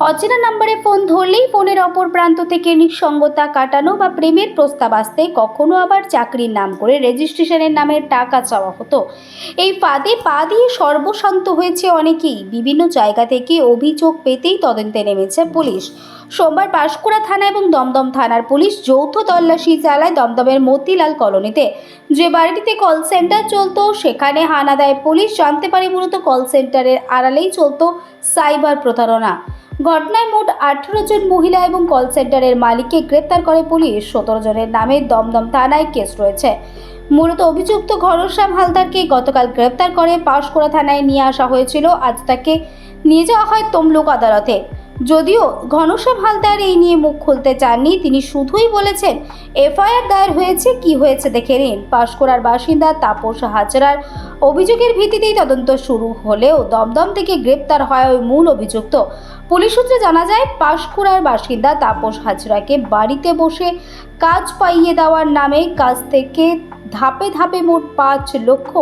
অচেনা নাম্বারে ফোন ধরলেই ফোনের অপর প্রান্ত থেকে নিঃসঙ্গতা কাটানো বা প্রেমের প্রস্তাব আসতে কখনো আবার চাকরির নাম করে রেজিস্ট্রেশনের নামে টাকা চাওয়া হতো। এই ফাঁদে পা দিয়ে সর্বশান্ত হয়েছে অনেকেই। বিভিন্ন জায়গা থেকে অভিযোগ পেতেই তদন্তে নেমেছে পুলিশ। সোমবার পাঁশকুড়া থানা এবং দমদম থানার পুলিশ যৌথ তল্লাশি চালায় দমদমের মতিলাল কলোনিতে। যে বাড়িটিতে কল সেন্টার চলতো, সেখানে হানা দেয় পুলিশ। জানতে পারে মূলত কল সেন্টারের আড়ালেই চলতো সাইবার প্রতারণা। ঘটনায় মোট আঠেরো জন মহিলা এবং কল সেন্টারের মালিককে গ্রেপ্তার করে পুলিশ। সতেরো জনের নামে দমদম থানায় কেস রয়েছে। মূলত অভিযুক্ত ঘনশ্যাম হালদারকে গতকাল গ্রেপ্তার করে পাশকুড়া থানায় নিয়ে আসা হয়েছিল। আজ তাকে নিয়ে যাওয়া হয় তমলুক আদালতে। যদিও ঘনশ্যাম হালদার এই নিয়ে মুখ খুলতে চাননি, তিনি শুধুই বলেছেন, এফআইআর দায়ের হয়েছে, কি হয়েছে দেখে নিন। পাঁশকুড়ার বাসিন্দা তাপস হাজরার অভিযোগের ভিত্তিতেই তদন্ত শুরু হলেও দমদম থেকে গ্রেপ্তার হয় ওই মূল অভিযুক্ত। পুলিশ সূত্রে জানা যায়, পাঁশকুড়ার বাসিন্দা তাপস হাজরাকে বাড়িতে বসে কাজ পাইয়ে দেওয়ার নামে কাজ থেকে ধাপে ধাপে মোট পাঁচ লক্ষ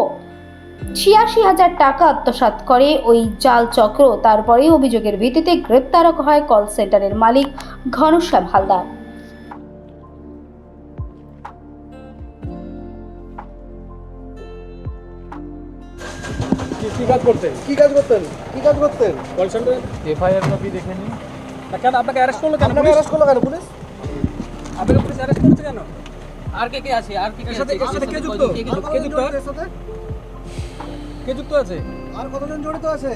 ছিয়াশি হাজার টাকা আত্মসাৎ করে ওই জাল চক্র তারপরেই অভিযোগের ভিত্তিতে গ্রেপ্তার হয় কল সেন্টারের মালিক ঘনশ্যাম হালদার। কি কাজ করতেন? কি কাজ করতেন? কি কাজ করতেন? কল সেন্টারে এফআইআর কপি দেখে নিন। তা কেন আপনাকে অ্যারেস্ট করল কেন আপনাকে অ্যারেস্ট করল কেন পুলিশ? আপনাকে পুলিশ অ্যারেস্ট করেছে কেন? আর কে কে আছে? আর কে কে সাথে আছে? কে যুক্ত? কে কে যুক্ত? কে যুক্ত? এর সাথে? কে যুক্ত আছে? আর কতজন জড়িত আছে?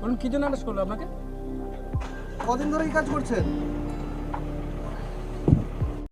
বলুন কি জন্য অ্যারেস্ট করল আপনাকে? কদিন ধরে এই কাজ করছেন?